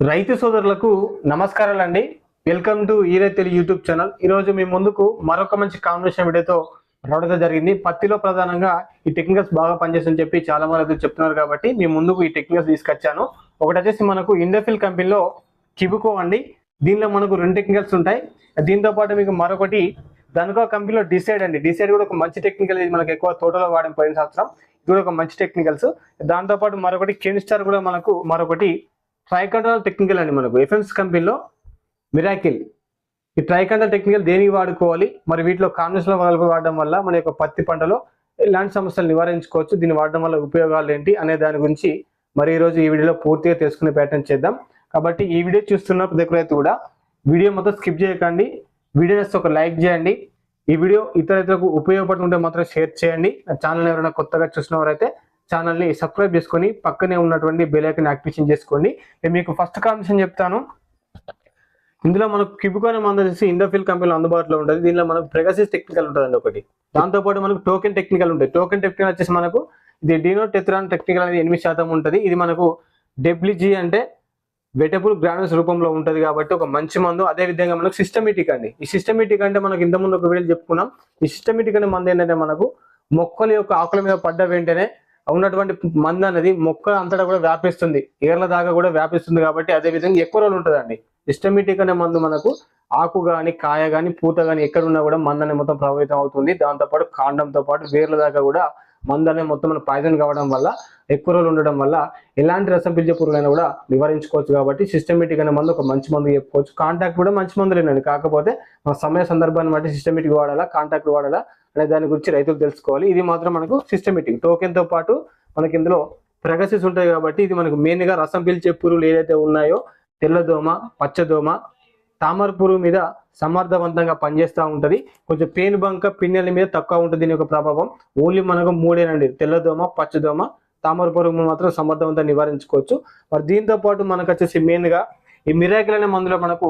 రైతు సోదరులకు నమస్కారాలు అండి వెల్కమ్ టు ఈ రైతులు యూట్యూబ్ ఛానల్. ఈరోజు మీ ముందుకు మరొక మంచి కాంబినేషన్ వీడియోతో రావడం జరిగింది. పత్తిలో ప్రధానంగా ఈ టెక్నికల్స్ బాగా పనిచేస్తుందని చెప్పి చాలా మంది రైతులు చెప్తున్నారు కాబట్టి మీ ముందుకు ఈ టెక్నికల్స్ తీసుకొచ్చాను. ఒకటి వచ్చేసి మనకు ఇండోఫిల్ కంపెనీలో కిబుకో అండి. దీనిలో మనకు రెండు టెక్నికల్స్ ఉంటాయి. దీంతో పాటు మీకు మరొకటి దానికో కంపెనీలో డిసైడ్ అండి. డిసైడ్ కూడా ఒక మంచి టెక్నికల్ ఇది మనకు ఎక్కువ తోటలో వాడిన పోయిన సంవత్సరం. ఇది కూడా ఒక మంచి టెక్నికల్స్. దాంతోపాటు మరొకటి కెన్ స్టార్ కూడా మనకు మరొకటి ట్రైకండల్ టెక్నికల్ అండి మనకు. ఎఫ్ఎంస్ కంపెనీలో మిరాకిల్ ఈ ట్రైకండల్ టెక్నికల్ దేనికి వాడుకోవాలి? మరి వీటిలో కాంబినేషన్ వాళ్ళకు వాడడం వల్ల మన యొక్క పత్తి పంటలో ఎలాంటి సమస్యలు నివారించుకోవచ్చు? దీన్ని వాడడం వల్ల ఉపయోగాలు ఏంటి? అనే దాని గురించి మరి ఈరోజు ఈ వీడియోలో పూర్తిగా తెలుసుకునే ప్రయత్నం చేద్దాం. కాబట్టి ఈ వీడియో చూస్తున్న ప్రతి కూడా వీడియో మొత్తం స్కిప్ చేయకండి. వీడియో నచ్చితే ఒక లైక్ చేయండి. ఈ వీడియో ఇతర ఇతరులకు ఉపయోగపడుతుంటే మాత్రం షేర్ చేయండి. ఛానల్ ఎవరైనా కొత్తగా చూసిన వారైతే ఛానల్ని సబ్స్క్రైబ్ చేసుకొని పక్కనే ఉన్నటువంటి బెలైకన్ యాక్టివేషన్ చేసుకోండి. నేను మీకు ఫస్ట్ కాంబినేషన్ చెప్తాను. ఇందులో మనకు కిబుకోన మందు వచ్చేసి ఇండోఫిల్ కంపెనీలో అందుబాటులో ఉంటుంది. దీనిలో మనకు ప్రెగసిస్ టెక్నికల్ ఉంటుందండి ఒకటి. దాంతో పాటు మనకు టోకెన్ టెక్నికల్ ఉంటుంది టోకెన్ టెక్నికల్ వచ్చేసి మనకు ఇది డీనో టెత్రాన్ టెక్నికల్ అనేది ఎనిమిది శాతం ఉంటుంది. ఇది మనకు డబ్ల్యూజీ అంటే వెటబుల్ గ్రానుల్స్ రూపంలో ఉంటుంది కాబట్టి ఒక మంచి మందు. అదే విధంగా మనకు సిస్టమేటిక్ అండి. ఈ సిస్టమేటిక్ అంటే మనకు ఇంతకుముందు ఒక వీడియో చెప్పుకున్నాం. ఈ సిస్టమేటిక్ అనే మందు ఏంటంటే మనకు మొక్కల యొక్క ఆకుల మీద పడ్డ వెంటనే ఉన్నటువంటి మందు అనేది మొక్క అంతటా కూడా వ్యాపిస్తుంది. ఏర్ల దాకా కూడా వ్యాపిస్తుంది కాబట్టి అదే విధంగా ఎక్కువ రోజులు ఉంటుందండి. సిస్టమేటిక్ అనే మందు మనకు ఆకు కానీ కాయ కానీ పూత కానీ ఎక్కడ ఉన్నా కూడా మందు అనేది మొత్తం ప్రభావితం అవుతుంది. దాంతోపాటు కాండంతో పాటు వేర్ల దాకా కూడా మందు అనేది మొత్తం పాయిజన్ కావడం వల్ల ఎక్కువ రోజులు ఉండడం వల్ల ఎలాంటి రసం పిలిచే పురుగులైనా కూడా నివారించుకోవచ్చు కాబట్టి సిస్టమేటిక్ అనే మందు ఒక మంచి మందు చెప్పుకోవచ్చు. కాంటాక్ట్ కూడా మంచి మందులేనండి కాకపోతే మన సమయ సందర్భాన్ని బట్టి సిస్టమేటిక్ వాడాలా కాంటాక్ట్ వాడాలా అనే దాని గురించి రైతులు తెలుసుకోవాలి. ఇది మాత్రం మనకు సిస్టమేటిక్ టోకెన్తో పాటు మనకి ఇందులో ప్రగసిస్ ఉంటాయి కాబట్టి ఇది మనకు మెయిన్గా రసం పీల్చే పురుగులు ఏదైతే ఉన్నాయో తెల్లదోమ పచ్చదోమ తామర పురుగు మీద సమర్థవంతంగా పనిచేస్తూ ఉంటుంది. కొంచెం పేను బంక పిన్నెల మీద తక్కువ ఉంటుంది దీని యొక్క ప్రభావం. ఓన్లీ మనకు మూడేనండి. తెల్లదోమ పచ్చదోమ తామర పురుగు మాత్రం సమర్థవంతంగా నివారించుకోవచ్చు. మరి దీంతో పాటు మనకు వచ్చేసి మెయిన్గా ఈ మిరాకిల్ అనే మందులో మనకు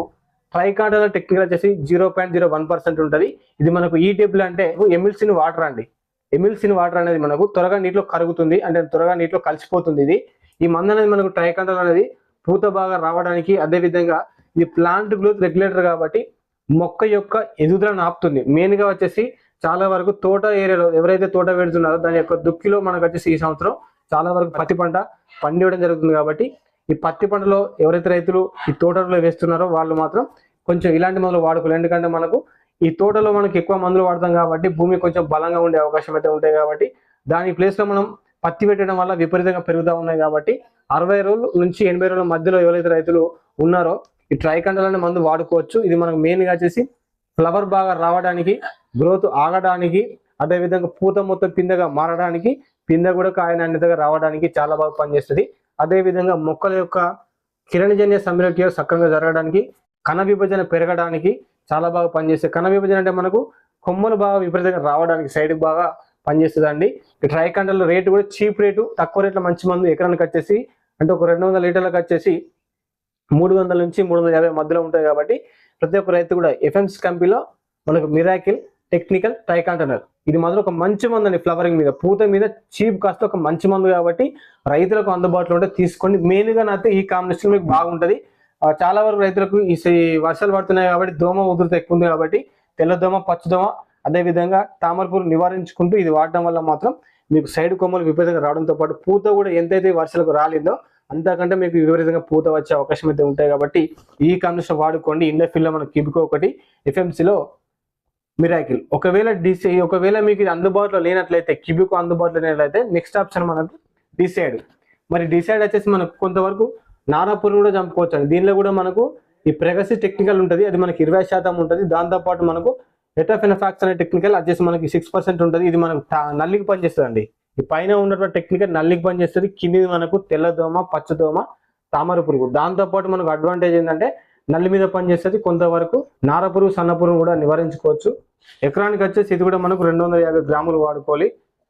ట్రైకాండల టెక్నికల్ వచ్చేసి zero point zero one percent ఉంటుంది. ఇది మనకు ఈ టేబుల్ అంటే ఎమిల్సిన్ వాటర్ అండి. ఎమిల్సిన్ వాటర్ అనేది మనకు త్వరగా నీటిలో కరుగుతుంది. అంటే త్వరగా నీటిలో కలిసిపోతుంది ఇది. ఈ మందు అనేది మనకు ట్రైకాండల్ అనేది పూత బాగా రావడానికి అదే విధంగా ఇది ప్లాంట్ గ్రోత్ రెగ్యులేటర్ కాబట్టి మొక్క యొక్క ఎదుగుదలను ఆపుతుంది. మెయిన్గా వచ్చేసి చాలా వరకు తోట ఏరియాలో ఎవరైతే తోట పెడుతున్నారో దాని యొక్క దుక్కిలో మనకు వచ్చేసి ఈ సంవత్సరం చాలా వరకు పత్తి పంట పండివ్వడం జరుగుతుంది కాబట్టి ఈ పత్తి పంటలో ఎవరైతే రైతులు ఈ తోటలో వేస్తున్నారో వాళ్ళు మాత్రం కొంచెం ఇలాంటి మందులు వాడుకోవాలి. ఎందుకంటే మనకు ఈ తోటలో మనకు ఎక్కువ మందులు వాడతాం కాబట్టి భూమి కొంచెం బలంగా ఉండే అవకాశం అయితే ఉంటాయి కాబట్టి దాని ప్లేస్లో మనం పత్తి పెట్టడం వల్ల విపరీతంగా పెరుగుతూ ఉన్నాయి కాబట్టి అరవై రోజుల నుంచి ఎనభై రోజుల మధ్యలో ఎవరైతే రైతులు ఉన్నారో ఈ ట్రైకండల్ అనే మందు వాడుకోవచ్చు. ఇది మనకు మెయిన్గా వచ్చేసి ఫ్లవర్ బాగా రావడానికి గ్రోత్ ఆగడానికి అదే విధంగా పూత మొత్తం పిందెగా మారడానికి పిందె కూడా కాయ నాణ్యతగా రావడానికి చాలా బాగా పనిచేస్తుంది. అదేవిధంగా మొక్కల యొక్క కిరణజన్య సమ్మిళక్రియ సక్రమంగా జరగడానికి కణ విభజన పెరగడానికి చాలా బాగా పనిచేస్తుంది. కణ విభజన అంటే మనకు కొమ్మలు బాగా విపరీతంగా రావడానికి సైడ్ బాగా పనిచేస్తుందండి. ఈ ట్రైకండల్ రేటు కూడా చీప్ రేటు తక్కువ రేట్లో మంచి మందు ఎకరానికి వచ్చేసి అంటే ఒక రెండు వందల లీటర్లకు వచ్చేసి మూడు వందల నుంచి మూడు వందల యాభై మధ్యలో ఉంటాయి కాబట్టి ప్రతి ఒక్క రైతు కూడా ఎఫ్ఎంస్ కంపెనీలో మనకు మిరాకిల్ టెక్నికల్ ట్రైకాంటనర్. ఇది మాత్రం ఒక మంచి మందు అండి ఫ్లవరింగ్ మీద. పూత మీద చీప్ కాస్ట్ ఒక మంచి మందు కాబట్టి రైతులకు అందుబాటులో ఉంటే తీసుకోండి. మెయిన్గా అయితే ఈ కాంబినేషన్ మీకు బాగుంటుంది. చాలా వరకు రైతులకు ఈ వర్షాలు పడుతున్నాయి కాబట్టి దోమ ఉధృత ఎక్కువ ఉంది కాబట్టి తెల్లదోమ పచ్చదోమ అదే విధంగా నివారించుకుంటూ ఇది వాడడం వల్ల మాత్రం మీకు సైడ్ కొమ్మలు విపరీతంగా రావడంతో పాటు పూత కూడా ఎంతైతే వర్షాలకు రాలేదో అంతకంటే మీకు విపరీతంగా పూత వచ్చే అవకాశం అయితే ఉంటాయి కాబట్టి ఈ కండిషన్ వాడుకోండి. ఇండోఫిల్లో మనకి కిబికో ఒకటి ఎఫ్ఎంసీలో మిరాకిల్. ఒకవేళ డిసై ఒకవేళ మీకు ఇది అందుబాటులో లేనట్లయితే కిబికో అందుబాటులో లేనట్లయితే నెక్స్ట్ ఆప్షన్ మనకు డిసైడ్. మరి డిసైడ్ వచ్చేసి మనకు కొంతవరకు నారాపూర్ కూడా చంపుకోవచ్చు దీనిలో కూడా మనకు ఈ ప్రెగసి టెక్నికల్ ఉంటుంది. అది మనకి ఇరవై శాతం ఉంటుంది. దాంతోపాటు మనకు ఎటోఫెనఫాక్స్ అనే టెక్నికల్ వచ్చేసి మనకి సిక్స్ పర్సెంట్ ఉంటుంది. ఇది మనకు నల్లికి పనిచేస్తుంది అండి ఈ పైన ఉన్నటువంటి టెక్నికల్ నల్లికి పనిచేస్తుంది. కిందిది మనకు తెల్లదోమ పచ్చదోమ తామర పురుగు. దాంతోపాటు మనకు అడ్వాంటేజ్ ఏంటంటే నల్లి మీద పనిచేస్తుంది. కొంతవరకు నార పురుగు సన్న పురుగు కూడా నివారించుకోవచ్చు. ఎకరానికి వచ్చేసి ఇది కూడా మనకు రెండు వందల యాభై గ్రాములు వాడుకోవాలి.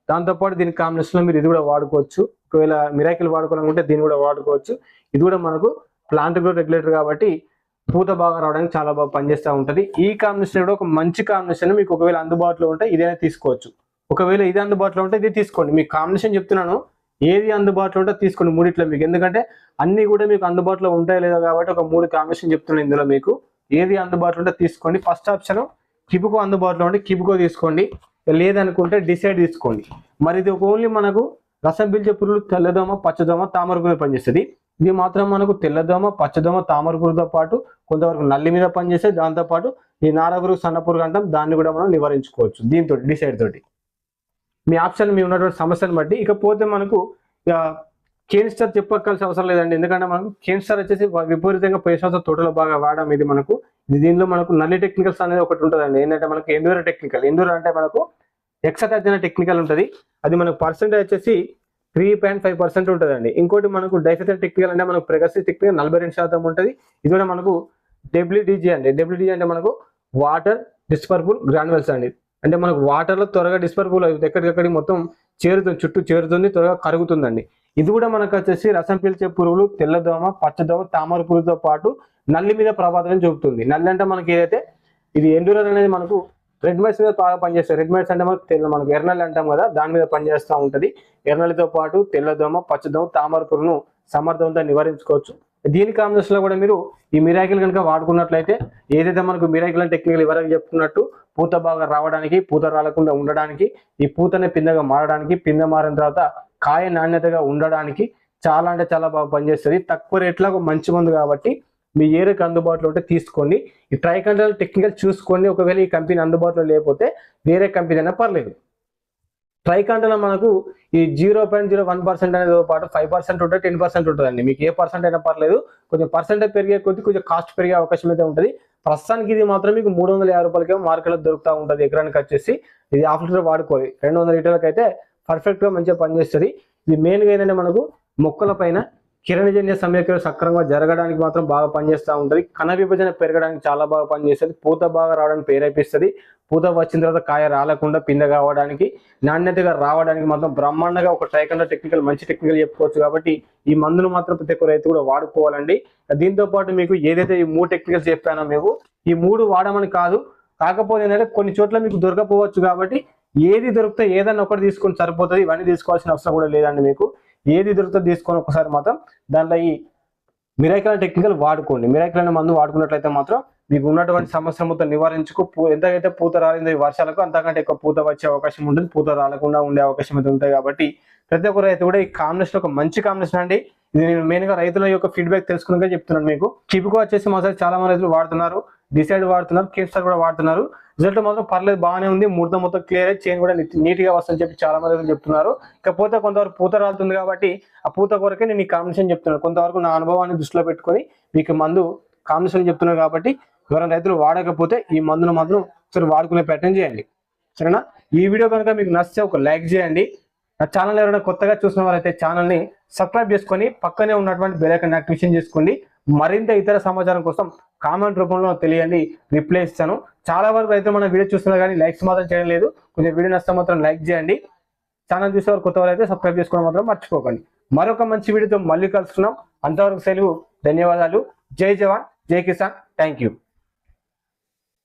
దాంతోపాటు దీని కాంబినేషన్లో మీరు ఇది కూడా వాడుకోవచ్చు. ఒకవేళ మిరాకిల్ వాడుకోవాలనుకుంటే దీన్ని కూడా వాడుకోవచ్చు. ఇది కూడా మనకు ప్లాంట్ గ్రోత్ రెగ్యులేటర్ కాబట్టి పూత బాగా రావడానికి చాలా బాగా పనిచేస్తూ ఉంటుంది. ఈ కాంబినేషన్ కూడా ఒక మంచి కాంబినేషన్ మీకు ఒకవేళ అందుబాటులో ఉంటే ఇదైనా తీసుకోవచ్చు. ఒకవేళ ఇది అందుబాటులో ఉంటే ఇది తీసుకోండి. మీకు కాంబినేషన్ చెప్తున్నాను. ఏది అందుబాటులో ఉంటే తీసుకోండి మూడిట్లో మీకు. ఎందుకంటే అన్ని కూడా మీకు అందుబాటులో ఉంటాయి లేదా కాబట్టి ఒక మూడు కాంబినేషన్ చెప్తున్నాను ఇందులో మీకు. ఏది అందుబాటులో ఉంటే తీసుకోండి. ఫస్ట్ ఆప్షన్ కిబుకో అందుబాటులో ఉంటే కిబుకో తీసుకోండి. లేదనుకుంటే డిసైడ్ తీసుకోండి. మరి ఇది ఓన్లీ మనకు రసం పీల్చే పురుగులు తెల్లదోమ పచ్చదోమ తామర పనిచేస్తుంది. ఇది మాత్రం మనకు తెల్లదోమ పచ్చదోమ తామర పాటు కొంతవరకు నల్లి మీద పనిచేస్తే దాంతోపాటు ఈ నారపురుగు సన్న పురుగు అంటాం. దాన్ని కూడా మనం నివారించుకోవచ్చు దీంతో డిసైడ్ తోటి. మీ ఆప్షన్ మీ ఉన్నటువంటి సమస్యను బట్టి ఇకపోతే మనకు కేన్స్టర్ చెప్పక్కల్సిన అవసరం లేదండి. ఎందుకంటే మనకు కేన్స్టర్ వచ్చేసి విపరీతంగా పేషెంట్స్ తోటలో బాగా వాడడం ఇది మనకు. దీనిలో మనకు నల్లి టెక్నికల్స్ అనేది ఒకటి ఉంటుందండి. ఏంటంటే మనకు ఎండూరో టెక్నికల్. ఎండూరో అంటే మనకు ఎక్సటచ్ అనే టెక్నికల్ ఉంటుంది. అది మనకు పర్సెంటేజ్ వచ్చేసి త్రీ పాయింట్ ఫైవ్ పర్సెంట్ ఉంటుందండి. ఇంకోటి మనకు డైఫెసెట్ టెక్నికల్ అంటే మనకు ప్రెగసీ టెక్నికల్ నలభై రెండు శాతం ఉంటుంది. ఇది కూడా మనకు డబ్ల్యూడిజీ అండి. డబ్ల్యూడిజీ అంటే మనకు వాటర్ డిస్పర్బుల్ గ్రాన్యువల్స్ అండి. అంటే మనకు వాటర్లో త్వరగా డిస్పర్బుల్ అవుతుంది ఎక్కడికక్కడికి మొత్తం చేరుతుంది చుట్టూ చేరుతుంది త్వరగా కరుగుతుందండి. ఇది కూడా మనకు వచ్చేసి రసం పీల్చే పురుగులు తెల్లదోమ పచ్చదోమ తామర పురుగుతో పాటు నల్లి మీద ప్రభావం చూపుతుంది. నల్లి అంటే మనకి ఏదైతే ఇది ఎండూరల్ అనేది మనకు రెడ్ మైట్స్ మీద బాగా పనిచేస్తాయి. రెడ్ మైట్స్ అంటే మనకు తెల్ల మనకు ఎర్రనల్లి అంటాం కదా దాని మీద పనిచేస్తూ ఉంటుంది. ఎర్రలతో పాటు తెల్లదోమ పచ్చదోమ తామర పురుగును సమర్థవంతంగా నివారించుకోవచ్చు. దీని కాంబినేషన్లో కూడా మీరు ఈ మిరాకిల్ కనుక వాడుకున్నట్లయితే ఏదైతే మనకు మిరాకిల్ అండ్ టెక్నికల్ ఎవరైనా చెప్పుకున్నట్టు పూత బాగా రావడానికి పూత రాలకుండా ఉండడానికి ఈ పూతనే పిందగా మారడానికి పిందె మారిన తర్వాత కాయ నాణ్యతగా ఉండడానికి చాలా అంటే చాలా బాగా పనిచేస్తుంది. తక్కువ రేట్లో మంచి మందు కాబట్టి మీ ఏరియాకి అందుబాటులో ఉంటే తీసుకోండి. ఈ ట్రైకంట్రల్ టెక్నికల్ చూసుకోండి ఒకవేళ ఈ కంపెనీ అందుబాటులో లేకపోతే వేరే కంపెనీ అయినా పర్లేదు. ట్రైకాంటలో మనకు ఈ zero point zero one percent అనేది పాటు ఫైవ్ పర్సెంట్ ఉంటుంది టెన్ పర్సెంట్ ఉంటుందండి. మీకు ఏ పర్సెంట్ అయినా పర్లేదు. కొంచెం పర్సెంట్ పెరిగే కొద్ది కొంచెం కాస్ట్ పెరిగే అవకాశం అయితే ఉంటుంది. ప్రస్తుతానికి ఇది మాత్రం మీకు మూడు వందల యాభై రూపాయలకే మార్కెట్లో దొరుకుతూ ఉంటుంది ఎకరానికి వచ్చేసి. ఇది హాఫ్ లీటర్ వాడుకోవాలి. రెండు వందల లీటర్లకు అయితే పర్ఫెక్ట్గా మంచిగా పనిచేస్తుంది. ఇది మెయిన్గా ఏంటంటే మనకు మొక్కల పైన కిరణజన్య సమయక్రియ సక్రమంగా జరగడానికి మాత్రం బాగా పనిచేస్తూ ఉంటుంది. కణ విభజన పెరగడానికి చాలా బాగా పనిచేస్తుంది. పూత బాగా రావడానికి ప్రేరేపిస్తుంది పూత వచ్చిన తర్వాత కాయ రాలకుండా పిందె కావడానికి నాణ్యతగా రావడానికి మాత్రం బ్రహ్మాండంగా ఒక ట్రైకండ టెక్నికల్ మంచి టెక్నికల్ చెప్పుకోవచ్చు కాబట్టి ఈ మందులు మాత్రం ప్రతి ఒక్క రైతు కూడా వాడుకోవాలండి. దీంతో పాటు మీకు ఏదైతే ఈ మూడు టెక్నికల్స్ చెప్పానో మీకు ఈ మూడు వాడమని కాదు కాకపోతే ఏంటంటే కొన్ని చోట్ల మీకు దొరకపోవచ్చు కాబట్టి ఏది దొరికితే ఏదన్నా ఒకటి తీసుకొని సరిపోతుంది. ఇవన్నీ తీసుకోవాల్సిన అవసరం కూడా లేదండి మీకు. ఏది ఎదురుతో తీసుకొని ఒకసారి మాత్రం దాంట్లో ఈ మిరాకిల్ టెక్నికల్ వాడుకోండి. మిరాకిల్ అనే మందు వాడుకున్నట్లయితే మాత్రం మీకు ఉన్నటువంటి సమస్య మొత్తం నివారించుకో పూ- ఎంతకైతే పూత రాలిందో ఈ వర్షాలకు అంతకంటే ఎక్కువ పూత వచ్చే అవకాశం ఉంటుంది. పూత రాలకుండా ఉండే అవకాశం అయితే ఉంటాయి కాబట్టి ప్రతి ఒక్క రైతు కూడా ఈ కాంబినేషన్ ఒక మంచి కాంబినేషన్ అండి ఇది నేను మెయిన్గా రైతుల యొక్క ఫీడ్బ్యాక్ తెలుసుకున్నాక చెప్తున్నాను మీకు. చిపికో వచ్చేసి మా చాలా మంది రైతులు వాడుతున్నారు. డిసైడ్ వాడుతున్నారు కేసర్ కూడా వాడుతున్నారు. రిజల్ట్ మాత్రం పర్లేదు బాగానే ఉంది. ముడత మొత్తం క్లియర్ అయ్యి చైన్ కూడా నీట్గా వస్తుందని చెప్పి చాలా మంది రైతులు చెప్తున్నారు. ఇకపోతే కొంతవరకు పూత రాలుతుంది కాబట్టి ఆ పూత కొరకే నేను ఈ కాంబినేషన్ చెప్తున్నాను. కొంతవరకు నా అనుభవాన్ని దృష్టిలో పెట్టుకొని మీకు మందు కాంబినేషన్ చెప్తున్నాను కాబట్టి ఎవరైనా రైతులు వాడకపోతే ఈ మందును మాత్రం ఒకసారి వాడుకునే ప్రయత్నం చేయండి. సరేనా? ఈ వీడియో కనుక మీకు నచ్చితే ఒక లైక్ చేయండి. నా ఛానల్ ఎవరైనా కొత్తగా చూసిన వారైతే ఛానల్ని సబ్స్క్రైబ్ చేసుకొని పక్కనే ఉన్నటువంటి బెల్ యాక్టివేషన్ చేసుకోండి. మరింత ఇతర సమాచారం కోసం కామెంట్ రూపంలో తెలియండి. రిప్లై ఇస్తాను. చాలా వరకు అయితే మనం వీడియో చూస్తున్నారు కానీ లైక్స్ మాత్రం చేయడం లేదు. కొంచెం వీడియో నష్టం మాత్రం లైక్ చేయండి. ఛానల్ చూసేవారు కొత్త వారు అయితే సబ్స్క్రైబ్ చేసుకోవడం మాత్రం మర్చిపోకండి. మరొక మంచి వీడియోతో మళ్ళీ కలుస్తున్నాం అంతవరకు సెలవు. ధన్యవాదాలు. జై జవాన్. జై కిసాన్. Thank you